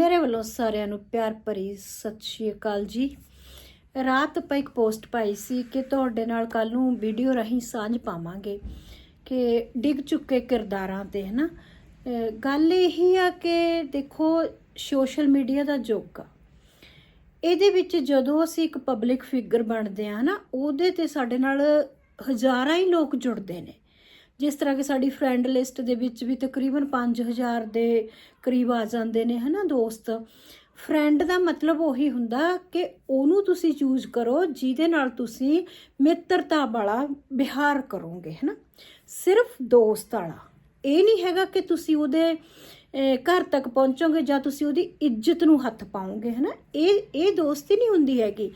ਮੇਰੇ ਵੱਲੋਂ ਸਾਰਿਆਂ ਨੂੰ ਪਿਆਰ ਭਰੀ ਸਤਿ ਸ਼੍ਰੀ ਅਕਾਲ ਜੀ। ਰਾਤ ਆਪਾਂ ਇੱਕ ਪੋਸਟ ਪਾਈ ਸੀ ਕਿ ਤੁਹਾਡੇ ਨਾਲ ਕੱਲ ਨੂੰ ਵੀਡੀਓ ਰਾਹੀਂ ਸਾਂਝ ਪਾਵਾਂਗੇ ਕਿ ਡਿੱਗ ਚੁੱਕੇ ਕਿਰਦਾਰਾਂ ਤੇ ਹੈ ਨਾ ਗੱਲ ਇਹ ਆ ਕਿ ਦੇਖੋ, ਸੋਸ਼ਲ ਮੀਡੀਆ ਦਾ ਯੁੱਗ ਆ। ਇਹਦੇ ਵਿੱਚ ਜਦੋਂ ਅਸੀਂ ਇੱਕ ਪਬਲਿਕ ਫਿਗਰ ਬਣਦੇ ਆ ਨਾ, ਉਹਦੇ ਤੇ ਸਾਡੇ ਨਾਲ ਹਜ਼ਾਰਾਂ ਹੀ ਲੋਕ ਜੁੜਦੇ ਨੇ। ਜਿਸ ਤਰ੍ਹਾਂ ਕਿ ਸਾਡੀ ਫਰੈਂਡ ਲਿਸਟ ਦੇ ਵਿੱਚ ਵੀ ਤਕਰੀਬਨ 5000 ਦੇ ਕਰੀਬ ਆ ਜਾਂਦੇ ਨੇ, ਹਨਾ ਦੋਸਤ? ਫਰੈਂਡ ਦਾ ਮਤਲਬ ਉਹੀ ਹੁੰਦਾ ਕਿ ਉਹਨੂੰ ਤੁਸੀਂ ਚੂਜ਼ ਕਰੋ ਜਿਹਦੇ ਨਾਲ ਤੁਸੀਂ ਮਿੱਤਰਤਾ ਵਾਲਾ ਵਿਹਾਰ ਕਰੋਗੇ, ਹਨਾ? ਸਿਰਫ ਦੋਸਤ ਵਾਲਾ। ਇਹ ਨਹੀਂ ਹੈਗਾ ਕਿ ਤੁਸੀਂ ਉਹਦੇ ਘਰ ਤੱਕ ਪਹੁੰਚੋਗੇ ਜਾਂ ਤੁਸੀਂ ਉਹਦੀ ਇੱਜ਼ਤ ਨੂੰ ਹੱਥ ਪਾਓਗੇ, ਹਨਾ? ਇਹ ਇਹ ਦੋਸਤੀ ਨਹੀਂ ਹੁੰਦੀ ਹੈਗੀ।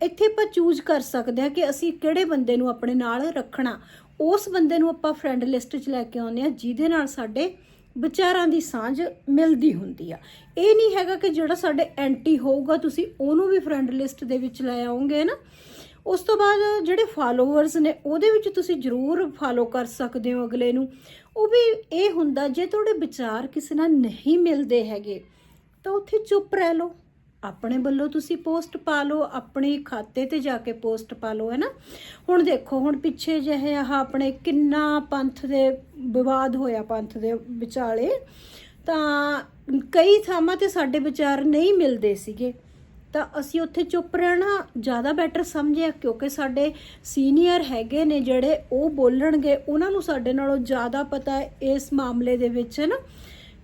ਇੱਥੇ ਆਪਾਂ ਚੂਜ਼ ਕਰ ਸਕਦੇ ਹਾਂ ਕਿ ਅਸੀਂ ਕਿਹੜੇ ਬੰਦੇ ਨੂੰ ਆਪਣੇ ਨਾਲ ਰੱਖਣਾ। ਉਸ ਬੰਦੇ ਨੂੰ ਆਪਾਂ ਫਰੈਂਡ ਲਿਸਟ 'ਚ ਲੈ ਕੇ ਆਉਂਦੇ ਆ ਜਿਹਦੇ ਨਾਲ ਸਾਡੇ ਵਿਚਾਰਾਂ ਦੀ ਸਾਂਝ ਮਿਲਦੀ ਹੁੰਦੀ ਆ। ਇਹ ਨਹੀਂ ਹੈਗਾ ਕਿ ਜਿਹੜਾ ਸਾਡੇ ਐਂਟੀ ਹੋਊਗਾ, ਤੁਸੀਂ ਉਹਨੂੰ ਵੀ ਫਰੈਂਡ ਲਿਸਟ ਦੇ ਵਿੱਚ ਲੈ ਆਉਂਗੇ ਨਾ ਉਸ ਤੋਂ ਬਾਅਦ ਜਿਹੜੇ ਫਾਲੋਅਰਸ ਨੇ, ਉਹਦੇ ਵਿੱਚ ਤੁਸੀਂ ਜ਼ਰੂਰ ਫਾਲੋ ਕਰ ਸਕਦੇ ਹੋ ਅਗਲੇ ਨੂੰ। ਉਹ ਵੀ ਇਹ ਹੁੰਦਾ, ਜੇ ਤੁਹਾਡੇ ਵਿਚਾਰ ਕਿਸੇ ਨਾਲ ਨਹੀਂ ਮਿਲਦੇ ਹੈਗੇ, ਤਾਂ ਉੱਥੇ ਚੁੱਪ ਰਹਿ ਲਓ। ਆਪਣੇ ਵੱਲੋਂ ਤੁਸੀਂ ਪੋਸਟ ਪਾ ਲਓ, ਆਪਣੇ ਖਾਤੇ ਤੇ ਜਾ ਕੇ ਪੋਸਟ ਪਾ ਲਓ, ਹੈ ਨਾ? ਹੁਣ ਦੇਖੋ, ਹੁਣ ਪਿੱਛੇ ਜਿਹੇ ਆਹ ਆਪਣੇ ਕਿੰਨਾ ਪੰਥ ਦੇ ਵਿਵਾਦ ਹੋਇਆ, ਪੰਥ ਦੇ ਵਿਚਾਲੇ। ਤਾਂ ਕਈ ਥਾਵਾਂ ਤੇ ਸਾਡੇ ਵਿਚਾਰ ਨਹੀਂ ਮਿਲਦੇ ਸੀਗੇ। ਤਾਂ ਅਸੀਂ ਉੱਥੇ ਚੁੱਪ ਰਹਿਣਾ ਜ਼ਿਆਦਾ ਬੈਟਰ ਸਮਝਿਆ, ਕਿਉਂਕਿ ਸਾਡੇ ਸੀਨੀਅਰ ਹੈਗੇ ਨੇ ਜਿਹੜੇ ਉਹ ਬੋਲਣਗੇ, ਉਹਨਾਂ ਨੂੰ ਸਾਡੇ ਨਾਲੋਂ ਜ਼ਿਆਦਾ ਪਤਾ ਹੈ ਇਸ ਮਾਮਲੇ ਦੇ ਵਿੱਚ, ਹੈ ਨਾ?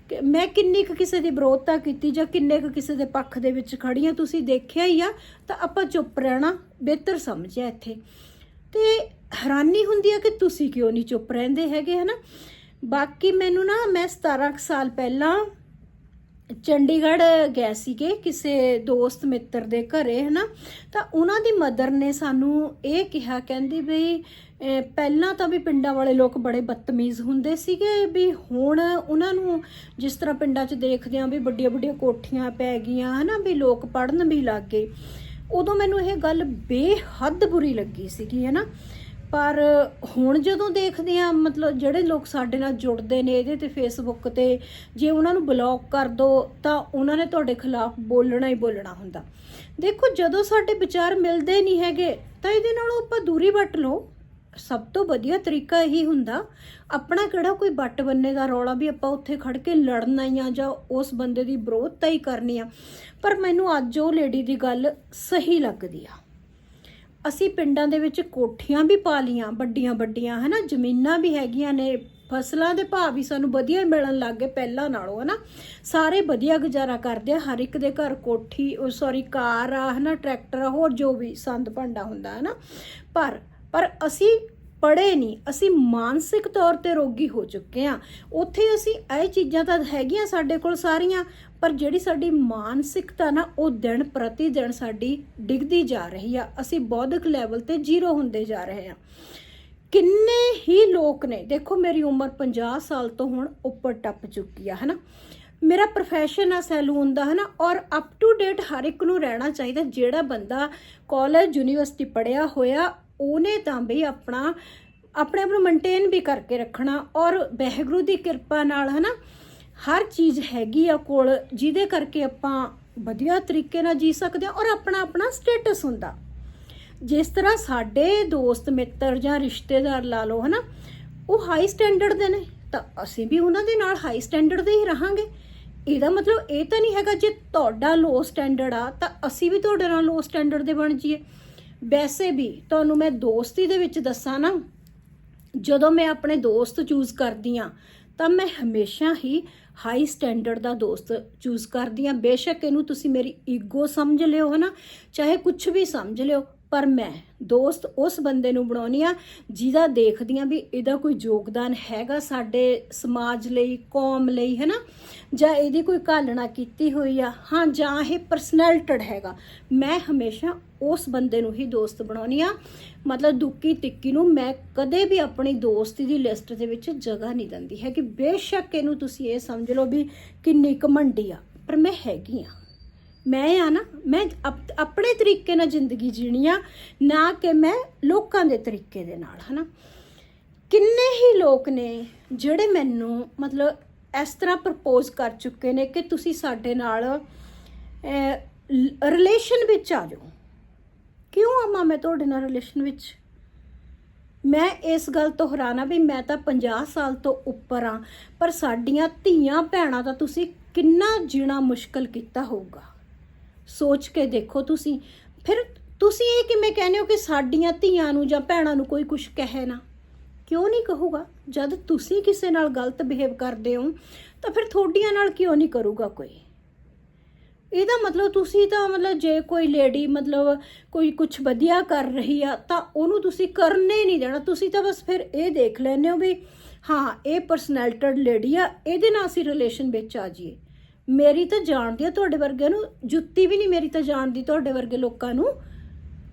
ਕਿ ਮੈਂ ਕਿੰਨੀ ਕੁ ਕਿਸੇ ਦੀ ਵਿਰੋਧਤਾ ਕੀਤੀ ਜਾਂ ਕਿੰਨੇ ਕੁ ਕਿਸੇ ਦੇ ਪੱਖ ਦੇ ਵਿੱਚ ਖੜੀ ਹਾਂ ਤੁਸੀਂ ਦੇਖਿਆ ਹੀ ਆ, ਤਾਂ ਆਪਾਂ ਚੁੱਪ ਰਹਿਣਾ ਬਿਹਤਰ ਸਮਝਿਆ ਇੱਥੇ। ਤੇ ਹੈਰਾਨੀ ਹੁੰਦੀ ਆ ਕਿ ਤੁਸੀਂ ਕਿਉਂ ਨਹੀਂ ਚੁੱਪ ਰਹਿੰਦੇ ਹੈਗੇ, ਹਨਾ? ਬਾਕੀ ਮੈਨੂੰ ਨਾ, ਮੈਂ 17 ਕੁ ਸਾਲ ਪਹਿਲਾਂ ਚੰਡੀਗੜ੍ਹ ਗਏ ਸੀਗੇ ਕਿਸੇ ਦੋਸਤ ਮਿੱਤਰ ਦੇ ਘਰੇ, ਹਨਾ? ਤਾਂ ਉਹਨਾਂ ਦੀ ਮਦਰ ਨੇ ਸਾਨੂੰ ਇਹ ਕਿਹਾ, ਕਹਿੰਦੀ ਬਈ ਪਹਿਲਾਂ ਤਾਂ ਵੀ ਪਿੰਡਾਂ ਵਾਲੇ ਲੋਕ ਬੜੇ ਬਦਤਮੀਜ਼ ਹੁੰਦੇ ਸੀਗੇ ਵੀ ਹੁਣ ਉਹਨਾਂ ਨੂੰ ਜਿਸ ਤਰ੍ਹਾਂ ਪਿੰਡਾਂ 'ਚ ਦੇਖਦੇ ਆਂ ਵੀ ਵੱਡੀਆਂ ਵੱਡੀਆਂ ਕੋਠੀਆਂ ਪੈ ਗਈਆਂ, ਹਨਾ, ਵੀ ਲੋਕ ਪੜਨ ਵੀ ਲੱਗ ਗਏ। ਉਦੋਂ ਮੈਨੂੰ ਇਹ ਗੱਲ ਬੇਹੱਦ ਬੁਰੀ ਲੱਗੀ ਸੀਗੀ, ਹਨਾ। ਪਰ ਹੁਣ ਜਦੋਂ ਦੇਖਦੇ ਆ ਮਤਲਬ ਜਿਹੜੇ ਲੋਕ ਸਾਡੇ ਨਾਲ ਜੁੜਦੇ ਨੇ ਇਹਦੇ ਤੇ ਫੇਸਬੁੱਕ ਤੇ, ਜੇ ਉਹਨਾਂ ਨੂੰ ਬਲੌਕ ਕਰ ਦੋ, ਤਾਂ ਉਹਨਾਂ ਨੇ ਤੁਹਾਡੇ ਖਿਲਾਫ ਬੋਲਣਾ ਹੀ ਬੋਲਣਾ ਹੁੰਦਾ। ਦੇਖੋ, ਜਦੋਂ ਸਾਡੇ ਵਿਚਾਰ ਮਿਲਦੇ ਨਹੀਂ ਹੈਗੇ, ਤਾਂ ਇਹਦੇ ਨਾਲੋਂ ਆਪਾਂ ਦੂਰੀ ਵੱਟ ਲਓ। ਸਭ ਤੋਂ ਵਧੀਆ ਤਰੀਕਾ ਇਹੀ ਹੁੰਦਾ, ਆਪਣਾ ਕਿਹੜਾ ਕੋਈ ਬੱਟ ਬੰਨੇ ਦਾ ਰੌਲਾ ਵੀ ਆਪਾਂ ਉੱਥੇ ਖੜ ਕੇ ਲੜਨਾ ਹੀ ਆ ਜਾਂ ਉਸ ਬੰਦੇ ਦੀ ਵਿਰੋਧਤਾ ਹੀ ਕਰਨੀ ਆ। ਪਰ ਮੈਨੂੰ ਅੱਜ ਉਹ ਲੇਡੀ ਦੀ ਗੱਲ ਸਹੀ ਲੱਗਦੀ ਆ। ਅਸੀਂ ਪਿੰਡਾਂ ਦੇ ਵਿੱਚ ਕੋਠੀਆਂ ਵੀ ਪਾ ਲੀਆਂ ਵੱਡੀਆਂ ਵੱਡੀਆਂ ਹਨਾ? ਜ਼ਮੀਨਾਂ ਵੀ ਹੈਗੀਆਂ ਨੇ, ਫਸਲਾਂ ਦੇ ਭਾਅ ਵੀ ਸਾਨੂੰ ਵਧੀਆ ਮਿਲਣ ਲੱਗ ਗਏ ਪਹਿਲਾਂ ਨਾਲੋਂ, ਹਨਾ? ਸਾਰੇ ਵਧੀਆ ਗੁਜ਼ਾਰਾ ਕਰਦੇ ਆ, ਹਰ ਇੱਕ ਦੇ ਘਰ ਕੋਠੀ, ਉਹ ਸੌਰੀ ਕਾਰ ਆ, ਹਨਾ? ਟਰੈਕਟਰ ਆ, ਹੋਰ ਜੋ ਵੀ ਸੰਦ ਭਾਂਡਾ ਹੁੰਦਾ, ਹਨਾ? ਪਰ ਪਰ ਅਸੀਂ ਪੜੇ ਨਹੀਂ, ਅਸੀਂ ਮਾਨਸਿਕ ਤੌਰ ਤੇ ਰੋਗੀ ਹੋ ਚੁੱਕੇ ਆ ਉੱਥੇ ਅਸੀਂ ਇਹ ਚੀਜ਼ਾਂ ਤਾਂ ਹੈਗੀਆਂ ਸਾਡੇ ਕੋਲ ਸਾਰੀਆਂ, ਪਰ ਜਿਹੜੀ ਸਾਡੀ ਮਾਨਸਿਕਤਾ ਨਾ, ਉਹ ਦਿਨ ਪ੍ਰਤੀ ਦਿਨ ਸਾਡੀ ਡਿੱਗਦੀ ਜਾ ਰਹੀ ਆ। ਅਸੀਂ ਬੌਧਿਕ ਲੈਵਲ ਤੇ ਜ਼ੀਰੋ ਹੁੰਦੇ ਜਾ ਰਹੇ ਆ ਕਿੰਨੇ ਹੀ ਲੋਕ ਨੇ, ਦੇਖੋ ਮੇਰੀ ਉਮਰ 50 ਸਾਲ ਤੋਂ ਹੁਣ ਉੱਪਰ ਟੱਪ ਚੁੱਕੀ ਆ, ਹਨਾ? ਮੇਰਾ profession ਆ ਸੈਲੂਨ ਦਾ, ਹਨਾ? ਔਰ ਅਪ ਟੂ ਡੇਟ ਹਰ ਇੱਕ ਨੂੰ ਰਹਿਣਾ ਚਾਹੀਦਾ। ਜਿਹੜਾ ਬੰਦਾ ਕਾਲਜ ਯੂਨੀਵਰਸਿਟੀ ਪੜਿਆ ਹੋਇਆ ਉਹਨੇ ਤਾਂ ਵੀ ਆਪਣਾ, ਆਪਣੇ ਆਪ ਨੂੰ ਮੇਨਟੇਨ ਵੀ ਕਰਕੇ ਰੱਖਣਾ ਔਰ ਵਾਹਿਗੁਰੂ ਦੀ ਕਿਰਪਾ ਨਾਲ ਹਨਾ, ਹਰ ਚੀਜ਼ ਹੈਗੀ ਆ ਕੋਲ, ਜਿਹਦੇ ਕਰਕੇ ਆਪਾਂ ਵਧੀਆ ਤਰੀਕੇ ਨਾਲ ਜੀ ਸਕਦੇ ਆ ਔਰ ਆਪਣਾ ਆਪਣਾ ਸਟੇਟਸ ਹੁੰਦਾ। ਜਿਸ ਤਰ੍ਹਾਂ ਸਾਡੇ ਦੋਸਤ, ਮਿੱਤਰ ਜਾਂ ਰਿਸ਼ਤੇਦਾਰ ਲਾ ਲਓ ਹਨਾ, ਉਹ ਹਾਈ ਸਟੈਂਡਰਡ ਦੇ ਨੇ, ਤਾਂ ਅਸੀਂ ਵੀ ਉਹਨਾਂ ਦੇ ਨਾਲ ਹਾਈ ਸਟੈਂਡਰਡ ਦੇ ਹੀ ਰਹਾਂਗੇ। ਇਹਦਾ ਮਤਲਬ ਇਹ ਤਾਂ ਨਹੀਂ ਹੈਗਾ ਜੇ ਤੁਹਾਡਾ ਲੋ ਸਟੈਂਡਰਡ ਆ, ਤਾਂ ਅਸੀਂ ਵੀ ਤੁਹਾਡੇ ਨਾਲ ਲੋ ਸਟੈਂਡਰਡ ਦੇ ਬਣ ਜਾਈਏ। ਵੈਸੇ ਵੀ ਤੁਹਾਨੂੰ ਮੈਂ ਦੋਸਤੀ ਦੇ ਵਿੱਚ ਦੱਸਾਂ ਨਾ, ਜਦੋਂ ਮੈਂ ਆਪਣੇ ਦੋਸਤ ਚੂਜ਼ ਕਰਦੀ ਆ ਤਾਂ ਮੈਂ ਹਮੇਸ਼ਾ ਹੀ ਹਾਈ ਸਟੈਂਡਰਡ ਦਾ ਦੋਸਤ ਚੂਜ਼ ਕਰਦੀ ਆ ਬੇਸ਼ੱਕ ਇਹਨੂੰ ਤੁਸੀਂ ਮੇਰੀ ਈਗੋ ਸਮਝ ਲਿਓ ਹਨਾ, ਚਾਹੇ ਕੁਝ ਵੀ ਸਮਝ ਲਿਓ ਪਰ ਮੈਂ ਦੋਸਤ ਉਸ ਬੰਦੇ ਨੂੰ ਬਣਾਉਣੀ ਆ ਜਿਹਦਾ ਦੇਖਦੀ ਆ ਵੀ ਇਹਦਾ ਕੋਈ ਯੋਗਦਾਨ ਹੈਗਾ ਸਾਡੇ ਸਮਾਜ ਲਈ, ਕੌਮ ਲਈ, ਹੈਨਾ? ਜਾਂ ਇਹਦੀ ਕੋਈ ਘਾਲਣਾ ਕੀਤੀ ਹੋਈ ਆ? ਹਾਂ, ਜਾਂ ਇਹ ਪਰਸਨੈਲਿਟਡ ਹੈਗਾ। ਮੈਂ ਹਮੇਸ਼ਾ ਉਸ ਬੰਦੇ ਨੂੰ ਹੀ ਦੋਸਤ ਬਣਾਉਣੀ ਆ। ਮਤਲਬ ਦੁੱਕੀ ਤਿੱਕੀ ਨੂੰ ਮੈਂ ਕਦੇ ਵੀ ਆਪਣੀ ਦੋਸਤੀ ਦੀ ਲਿਸਟ ਦੇ ਵਿੱਚ ਜਗ੍ਹਾ ਨਹੀਂ ਦਿੰਦੀ। ਹੈ ਕਿ ਬੇਸ਼ੱਕ ਇਹਨੂੰ ਤੁਸੀਂ ਇਹ ਸਮਝ ਲਓ ਵੀ ਕਿੰਨੀ ਘਮੰਡੀ ਆ। ਪਰ ਮੈਂ ਹੈਗੀ ਆ। ਮੈਂ ਆ ਨਾ, ਮੈਂ ਆਪਣੇ ਤਰੀਕੇ ਨਾਲ ਜ਼ਿੰਦਗੀ ਜੀਣੀ ਆ, ਨਾ ਕਿ ਮੈਂ ਲੋਕਾਂ ਦੇ ਤਰੀਕੇ ਦੇ ਨਾਲ, ਹਨਾ? ਕਿੰਨੇ ਹੀ ਲੋਕ ਨੇ ਜਿਹੜੇ ਮੈਨੂੰ ਮਤਲਬ ਇਸ ਤਰ੍ਹਾਂ ਪ੍ਰਪੋਜ਼ ਕਰ ਚੁੱਕੇ ਨੇ ਕਿ ਤੁਸੀਂ ਸਾਡੇ ਨਾਲ ਰਿਲੇਸ਼ਨ ਵਿੱਚ ਆ ਜਾਓ। ਕਿਉਂ ਆਵਾਂ ਮੈਂ ਤੁਹਾਡੇ ਨਾਲ ਰਿਲੇਸ਼ਨ ਵਿੱਚ? ਮੈਂ ਇਸ ਗੱਲ ਤੋਂ ਹੈਰਾਨਾ ਵੀ ਮੈਂ ਤਾਂ 50 ਸਾਲ ਤੋਂ ਉੱਪਰ ਆ, ਪਰ ਸਾਡੀਆਂ ਧੀਆਂ ਭੈਣਾਂ ਦਾ ਤੁਸੀਂ ਕਿੰਨਾ ਜੀਣਾ ਮੁਸ਼ਕਲ ਕੀਤਾ ਹੋਊਗਾ। ਸੋਚ ਕੇ ਦੇਖੋ ਤੁਸੀਂ। ਫਿਰ ਤੁਸੀਂ ਇਹ ਕਿਵੇਂ ਕਹਿੰਦੇ ਹੋ ਕਿ ਸਾਡੀਆਂ ਧੀਆਂ ਨੂੰ ਜਾਂ ਭੈਣਾਂ ਨੂੰ ਕੋਈ ਕੁਝ ਕਹੇ ਨਾ? ਕਿਉਂ ਨਹੀਂ ਕਹੂਗਾ? ਜਦ ਤੁਸੀਂ ਕਿਸੇ ਨਾਲ ਗਲਤ ਬਿਹੇਵ ਕਰਦੇ ਹੋ, ਤਾਂ ਫਿਰ ਤੁਹਾਡੀਆਂ ਨਾਲ ਕਿਉਂ ਨਹੀਂ ਕਰੂਗਾ ਕੋਈ? ਇਹਦਾ ਮਤਲਬ ਤੁਸੀਂ ਤਾਂ ਮਤਲਬ ਜੇ ਕੋਈ ਲੇਡੀ ਮਤਲਬ ਕੋਈ ਕੁਝ ਵਧੀਆ ਕਰ ਰਹੀ ਆ, ਤਾਂ ਉਹਨੂੰ ਤੁਸੀਂ ਕਰਨੇ ਨਹੀਂ ਦੇਣਾ। ਤੁਸੀਂ ਤਾਂ ਬਸ ਫਿਰ ਇਹ ਦੇਖ ਲੈਂਦੇ ਹੋ ਵੀ ਹਾਂ, ਇਹ ਪਰਸਨੈਲਿਟਡ ਲੇਡੀ ਆ, ਇਹਦੇ ਨਾਲ ਅਸੀਂ ਰਿਲੇਸ਼ਨ ਵਿੱਚ ਆ ਜਾਈਏ। ਮੇਰੀ ਤਾਂ ਜਾਣਦੀ ਆ ਤੁਹਾਡੇ ਵਰਗੇ ਨੂੰ, ਜੁੱਤੀ ਵੀ ਨਹੀਂ ਮੇਰੀ ਤਾਂ ਜਾਣਦੀ ਤੁਹਾਡੇ ਵਰਗੇ ਲੋਕਾਂ ਨੂੰ।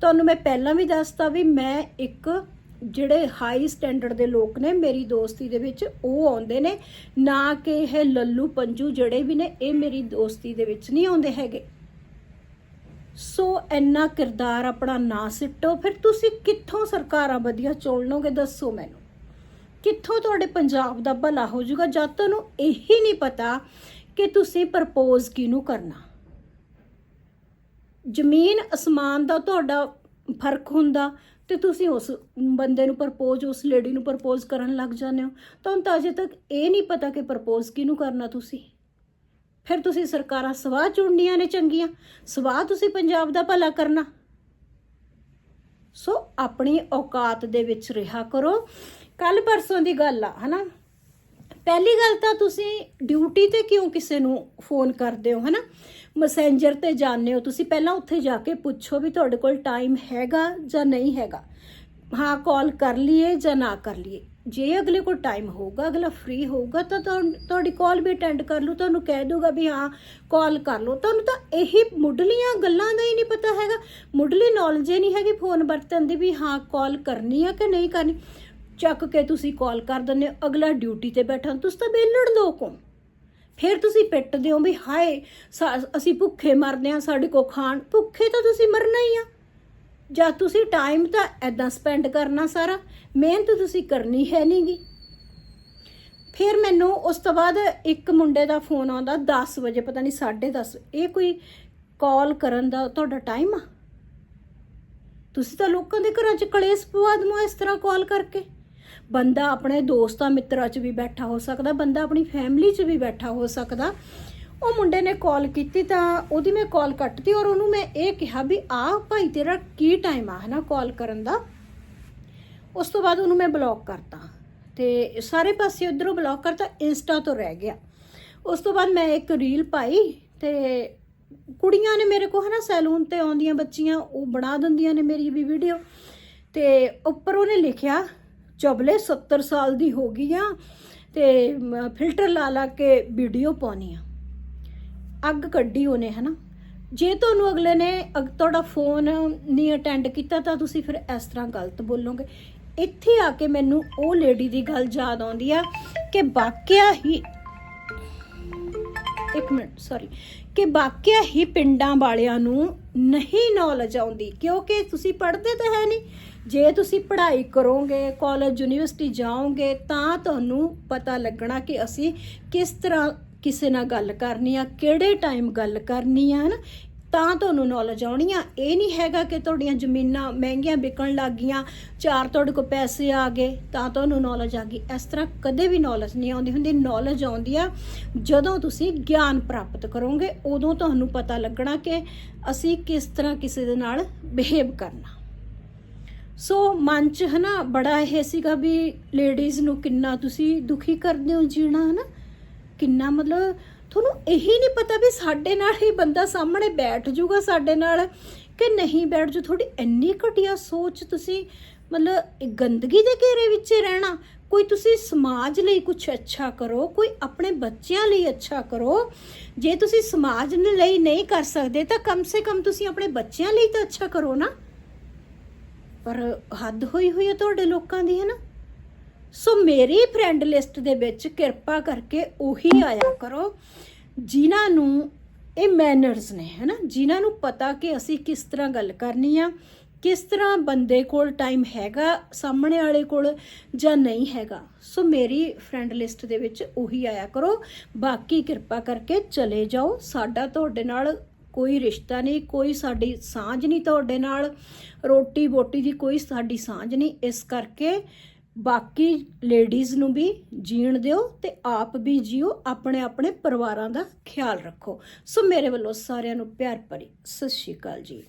ਤੁਹਾਨੂੰ ਮੈਂ ਪਹਿਲਾਂ ਵੀ ਦੱਸਤਾ ਵੀ ਮੈਂ ਇੱਕ ਜਿਹੜੇ ਹਾਈ ਸਟੈਂਡਰਡ ਦੇ ਲੋਕ ਨੇ, ਮੇਰੀ ਦੋਸਤੀ ਦੇ ਵਿੱਚ ਉਹ ਆਉਂਦੇ ਨੇ। ਨਾ ਕਿ ਇਹ ਲੱਲੂ ਪੰਜੂ ਜਿਹੜੇ ਵੀ ਨੇ, ਇਹ ਮੇਰੀ ਦੋਸਤੀ ਦੇ ਵਿੱਚ ਨਹੀਂ ਆਉਂਦੇ ਹੈਗੇ। ਸੋ ਇੰਨਾ ਕਿਰਦਾਰ ਆਪਣਾ ਨਾ ਸਿੱਟੋ। ਫਿਰ ਤੁਸੀਂ ਕਿੱਥੋਂ ਸਰਕਾਰਾਂ ਵਧੀਆ ਚੁਣ ਲਓਗੇ, ਦੱਸੋ ਮੈਨੂੰ? ਕਿੱਥੋਂ ਤੁਹਾਡੇ ਪੰਜਾਬ ਦਾ ਭਲਾ ਹੋ ਜਾਊਗਾ? ਜਦ ਤੁਹਾਨੂੰ ਇਹੀ ਨਹੀਂ ਪਤਾ ਕਿ ਤੁਸੀਂ ਪ੍ਰਪੋਜ਼ ਕਿਹਨੂੰ ਕਰਨਾ? ਜ਼ਮੀਨ ਅਸਮਾਨ ਦਾ ਤੁਹਾਡਾ ਫ਼ਰਕ ਹੁੰਦਾ ਤੇ ਤੁਸੀਂ ਉਸ ਬੰਦੇ ਨੂੰ ਪ੍ਰਪੋਜ਼, ਉਸ ਲੇਡੀ ਨੂੰ ਪ੍ਰਪੋਜ਼ ਕਰਨ ਲੱਗ ਜਾਂਦੇ ਹੋ। ਤੁਹਾਨੂੰ ਤਾਂ ਅਜੇ ਤੱਕ ਇਹ ਨਹੀਂ ਪਤਾ ਕਿ ਪ੍ਰਪੋਜ਼ ਕਿਹਨੂੰ ਕਰਨਾ ਤੁਸੀਂ। ਫਿਰ ਤੁਸੀਂ ਸਰਕਾਰਾਂ ਸਵਾਹ ਚੁਣਨੀਆਂ ਨੇ ਚੰਗੀਆਂ। ਸਵਾਹ ਤੁਸੀਂ ਪੰਜਾਬ ਦਾ ਭਲਾ ਕਰਨਾ। ਸੋ ਆਪਣੀ ਔਕਾਤ ਦੇ ਵਿੱਚ ਰਿਹਾ ਕਰੋ। ਕੱਲ ਪਰਸੋਂ ਦੀ ਗੱਲ ਆ, ਹਨਾ? ਪਹਿਲੀ ਗੱਲ ਤਾਂ ਤੁਸੀਂ ਡਿਊਟੀ ਤੇ ਕਿਉਂ ਕਿਸੇ ਨੂੰ ਫੋਨ ਕਰਦੇ ਹੋ, ਹਨਾ? ਮੈਸੇਂਜਰ ਤੇ ਜਾਂਦੇ ਹੋ। ਤੁਸੀਂ ਪਹਿਲਾਂ ਉੱਥੇ ਜਾ ਕੇ ਪੁੱਛੋ ਵੀ ਤੁਹਾਡੇ ਕੋਲ ਟਾਈਮ ਹੈਗਾ ਜਾਂ ਨਹੀਂ ਹੈਗਾ। ਹਾਂ ਕਾਲ ਕਰ ਲਈਏ ਜਾਂ ਨਾ ਕਰ ਲਈਏ। ਜੇ ਅਗਲੇ ਕੋਲ ਟਾਈਮ ਹੋਊਗਾ, ਅਗਲਾ ਫ੍ਰੀ ਹੋਊਗਾ, ਤਾਂ ਤੁਹਾਡੀ ਕਾਲ ਵੀ ਅਟੈਂਡ ਕਰ ਲੂ ਤੁਹਾਨੂੰ ਕਹਿ ਦੂਗਾ ਵੀ ਹਾਂ ਕਾਲ ਕਰ ਲਓ। ਤੁਹਾਨੂੰ ਤਾਂ ਇਹੀ ਮੁੱਢਲੀਆਂ ਗੱਲਾਂ ਦਾ ਹੀ ਨਹੀਂ ਪਤਾ ਹੈਗਾ। ਮੁੱਢਲੀ ਨੌਲੇਜ ਹੀ ਨਹੀਂ ਹੈਗੀ ਫੋਨ ਵਰਤਣ ਦੀ ਵੀ ਹਾਂ ਕਾਲ ਕਰਨੀ ਆ ਕਿ ਨਹੀਂ ਕਰਨੀ। ਚੱਕ ਕੇ ਤੁਸੀਂ ਕਾਲ ਕਰ ਦਿੰਦੇ ਹੋ, ਅਗਲਾ ਡਿਊਟੀ ਤੇ ਬੈਠਾ ਤੁਸੀਂ ਤਾਂ ਬੇਲੜ ਲੋਕ ਹੋ। ਫਿਰ ਤੁਸੀਂ ਪਿੱਟਦੇ ਹੋ ਵੀ ਹਾਏ, ਸਾ- ਅਸੀਂ ਭੁੱਖੇ ਮਰਦੇ ਆ ਸਾਡੇ ਕੋ ਖਾਣ, ਭੁੱਖੇ ਤਾਂ ਤੁਸੀਂ ਮਰਨਾ ਹੀ ਆ। ਜਾਂ ਤੁਸੀਂ ਟਾਈਮ ਤਾਂ ਐਦਾਂ ਸਪੈਂਡ ਕਰਨਾ ਸਾਰਾ, ਮਿਹਨਤ ਤੁਸੀਂ ਕਰਨੀ ਹੈ ਨਹੀਂਗੀ ਫਿਰ ਮੈਨੂੰ ਉਸ ਤੋਂ ਬਾਅਦ ਇੱਕ ਮੁੰਡੇ ਦਾ ਫੋਨ ਆਉਂਦਾ 10 ਵਜੇ, ਪਤਾ ਨਹੀਂ 10:30 ਇਹ ਕੋਈ ਕਾਲ ਕਰਨ ਦਾ ਤੁਹਾਡਾ ਟਾਈਮ ਆ? ਤੁਸੀਂ ਤਾਂ ਲੋਕਾਂ ਦੇ ਘਰਾਂ 'ਚ ਕਲੇਸ਼ ਪਵਾ ਦਮੋ ਇਸ ਤਰ੍ਹਾਂ ਕਾਲ ਕਰਕੇ। ਬੰਦਾ ਆਪਣੇ ਦੋਸਤਾਂ ਮਿੱਤਰਾਂ 'ਚ ਵੀ ਬੈਠਾ ਹੋ ਸਕਦਾ, ਬੰਦਾ ਆਪਣੀ ਫੈਮਿਲੀ 'ਚ ਵੀ ਬੈਠਾ ਹੋ ਸਕਦਾ। ਉਹ ਮੁੰਡੇ ਨੇ ਕਾਲ ਕੀਤੀ ਤਾਂ ਉਹਦੀ ਮੈਂ ਕਾਲ ਕੱਟਤੀ ਔਰ ਉਹਨੂੰ ਮੈਂ ਇਹ ਕਿਹਾ ਵੀ ਆ ਭਾਈ ਤੇਰਾ ਕੀ ਟਾਈਮ ਆ ਹਨਾ ਕਾਲ ਕਰਨ ਦਾ? ਉਸ ਤੋਂ ਬਾਅਦ ਉਹਨੂੰ ਮੈਂ ਬਲੌਕ ਕਰਤਾ। ਤੇ ਸਾਰੇ ਪਾਸੇ ਉਧਰੋਂ ਬਲੌਕ ਕਰਤਾ, ਇੰਸਟਾ ਤੋਂ ਰਹਿ ਗਿਆ। ਉਸ ਤੋਂ ਬਾਅਦ ਮੈਂ ਇੱਕ ਰੀਲ ਪਾਈ ਤੇ ਕੁੜੀਆਂ ਨੇ ਮੇਰੇ ਕੋਲ ਹਨਾ ਸੈਲੂਨ ਤੇ ਆਉਂਦੀਆਂ ਬੱਚੀਆਂ, ਉਹ ਬਣਾ ਦਿੰਦੀਆਂ ਨੇ ਮੇਰੀ ਵੀ ਵੀਡੀਓ ਤੇ ਉੱਪਰ ਉਹਨੇ ਲਿਖਿਆ ਚਬਲੇ 70 ਸਾਲ ਦੀ ਹੋ ਗਈ ਆ ਤੇ ਫਿਲਟਰ ਲਾ ਲਾ ਕੇ ਵੀਡੀਓ ਪਾਉਣੀ ਆ। ਅੱਗ ਕੱਢੀ ਉਹਨੇ, ਹਨਾ? ਜੇ ਤੁਹਾਨੂੰ ਅਗਲੇ ਨੇ ਅਗ- ਤੁਹਾਡਾ ਫੋਨ ਨਹੀਂ ਅਟੈਂਡ ਕੀਤਾ, ਤਾਂ ਤੁਸੀਂ ਫਿਰ ਇਸ ਤਰ੍ਹਾਂ ਗਲਤ ਬੋਲੋਗੇ। ਇੱਥੇ ਆ ਕੇ ਮੈਨੂੰ ਉਹ ਲੇਡੀ ਦੀ ਗੱਲ ਯਾਦ ਆਉਂਦੀ ਆ ਕਿ ਵਾਕਿਆ ਹੀ ਇੱਕ ਮਿੰਟ ਸੌਰੀ ਕਿ ਵਾਕਿਆ ਹੀ ਪਿੰਡਾਂ ਵਾਲਿਆਂ ਨੂੰ ਨਹੀਂ ਨੌਲੇਜ ਆਉਂਦੀ, ਕਿਉਂਕਿ ਤੁਸੀਂ ਪੜ੍ਹਦੇ ਤਾਂ ਹੈ ਨਹੀਂ। ਜੇ ਤੁਸੀਂ ਪੜ੍ਹਾਈ ਕਰੋਗੇ ਕਾਲਜ ਯੂਨੀਵਰਸਿਟੀ ਜਾਓਗੇ, ਤਾਂ ਤੁਹਾਨੂੰ ਪਤਾ ਲੱਗਣਾ ਕਿ ਅਸੀਂ ਕਿਸ ਤਰ੍ਹਾਂ ਕਿਸੇ ਨਾਲ ਗੱਲ ਕਰਨੀ ਆ, ਕਿਹੜੇ ਟਾਈਮ ਗੱਲ ਕਰਨੀ ਆ ਨਾ ਤਾਂ ਤੁਹਾਨੂੰ ਨੌਲੇਜ ਆਉਣੀ ਆ। ਇਹ ਨਹੀਂ ਹੈਗਾ ਕਿ ਤੁਹਾਡੀਆਂ ਜ਼ਮੀਨਾਂ ਮਹਿੰਗੀਆਂ ਵਿਕਣ ਲੱਗ ਗਈਆਂ, ਚਾਰ ਤੁਹਾਡੇ ਕੋਲ ਪੈਸੇ ਆ ਗਏ, ਤਾਂ ਤੁਹਾਨੂੰ ਨੌਲੇਜ ਆ ਗਈ। ਇਸ ਤਰ੍ਹਾਂ ਕਦੇ ਵੀ ਨੌਲੇਜ ਨਹੀਂ ਆਉਂਦੀ ਹੁੰਦੀ। ਨੌਲੇਜ ਆਉਂਦੀ ਆ, ਜਦੋਂ ਤੁਸੀਂ ਗਿਆਨ ਪ੍ਰਾਪਤ ਕਰੋਗੇ, ਉਦੋਂ ਤੁਹਾਨੂੰ ਪਤਾ ਲੱਗਣਾ ਕਿ ਅਸੀਂ ਕਿਸ ਤਰ੍ਹਾਂ ਕਿਸੇ ਦੇ ਨਾਲ ਬਿਹੇਵ ਕਰਨਾ। ਸੋ ਮਨ ਚ ਹਨਾ ਬੜਾ ਇਹ ਸੀਗਾ ਵੀ ਲੇਡੀਜ਼ ਨੂੰ ਕਿੰਨਾ ਤੁਸੀਂ ਦੁਖੀ ਕਰਦੇ ਹੋ ਜੀਣਾ ਹਨਾ। ਕਿੰਨਾ ਮਤਲਬ ਤੁਹਾਨੂੰ ਇਹੀ ਨਹੀਂ ਪਤਾ ਵੀ ਸਾਡੇ ਨਾਲ ਹੀ ਬੰਦਾ ਸਾਹਮਣੇ ਬੈਠ ਜਾਊਗਾ ਸਾਡੇ ਨਾਲ ਕਿ ਨਹੀਂ ਬੈਠ ਜੂ। ਤੁਹਾਡੀ ਇੰਨੀ ਘਟੀਆ ਸੋਚ ਤੁਸੀਂ ਮਤਲਬ ਗੰਦਗੀ ਦੇ ਘੇਰੇ ਵਿੱਚ ਰਹਿਣਾ। ਕੋਈ ਤੁਸੀਂ ਸਮਾਜ ਲਈ ਕੁਝ ਅੱਛਾ ਕਰੋ, ਕੋਈ ਆਪਣੇ ਬੱਚਿਆਂ ਲਈ ਅੱਛਾ ਕਰੋ। ਜੇ ਤੁਸੀਂ ਸਮਾਜ ਲਈ ਨਹੀਂ ਕਰ ਸਕਦੇ ਤਾਂ ਕਮ ਸੇ ਕਮ ਤੁਸੀਂ ਆਪਣੇ ਬੱਚਿਆਂ ਲਈ ਤਾਂ ਅੱਛਾ ਕਰੋ ਨਾ। ਪਰ ਹੱਦ ਹੋਈ ਹੋਈ ਹੈ ਤੁਹਾਡੇ ਲੋਕਾਂ ਦੀ ਹੈ ਨਾ ਸੋ ਮੇਰੀ ਫਰੈਂਡ ਲਿਸਟ ਦੇ ਵਿੱਚ ਕਿਰਪਾ ਕਰਕੇ ਉਹੀ ਆਇਆ ਕਰੋ, ਜਿਨ੍ਹਾਂ ਨੂੰ ਇਹ ਮੈਨਰਸ ਨੇ ਹੈ ਨਾ ਜਿਨ੍ਹਾਂ ਨੂੰ ਪਤਾ ਕਿ ਅਸੀਂ ਕਿਸ ਤਰ੍ਹਾਂ ਗੱਲ ਕਰਨੀ ਆ, ਕਿਸ ਤਰ੍ਹਾਂ ਬੰਦੇ ਕੋਲ ਟਾਈਮ ਹੈਗਾ, ਸਾਹਮਣੇ ਵਾਲੇ ਕੋਲ ਜਾਂ ਨਹੀਂ ਹੈਗਾ। ਸੋ ਮੇਰੀ ਫਰੈਂਡ ਲਿਸਟ ਦੇ ਵਿੱਚ ਉਹੀ ਆਇਆ ਕਰੋ। ਬਾਕੀ ਕਿਰਪਾ ਕਰਕੇ ਚਲੇ ਜਾਓ। ਸਾਡਾ ਤੁਹਾਡੇ ਨਾਲ ਕੋਈ ਰਿਸ਼ਤਾ ਨਹੀਂ, ਕੋਈ ਸਾਡੀ ਸਾਂਝ ਨਹੀਂ ਤੁਹਾਡੇ ਨਾਲ, ਰੋਟੀ ਬੋਟੀ ਦੀ ਕੋਈ ਸਾਡੀ ਸਾਂਝ ਨਹੀਂ। ਇਸ ਕਰਕੇ ਬਾਕੀ ਲੇਡੀਜ਼ ਨੂੰ ਵੀ ਜੀਣ ਦਿਓ ਤੇ ਆਪ ਵੀ ਜੀਓ, ਆਪਣੇ ਆਪਣੇ ਪਰਿਵਾਰਾਂ ਦਾ ਖਿਆਲ ਰੱਖੋ। ਸੋ ਮੇਰੇ ਵੱਲੋਂ ਸਾਰਿਆਂ ਨੂੰ ਪਿਆਰ ਭਰੀ ਸਤਿ ਸ਼੍ਰੀ ਅਕਾਲ ਜੀ।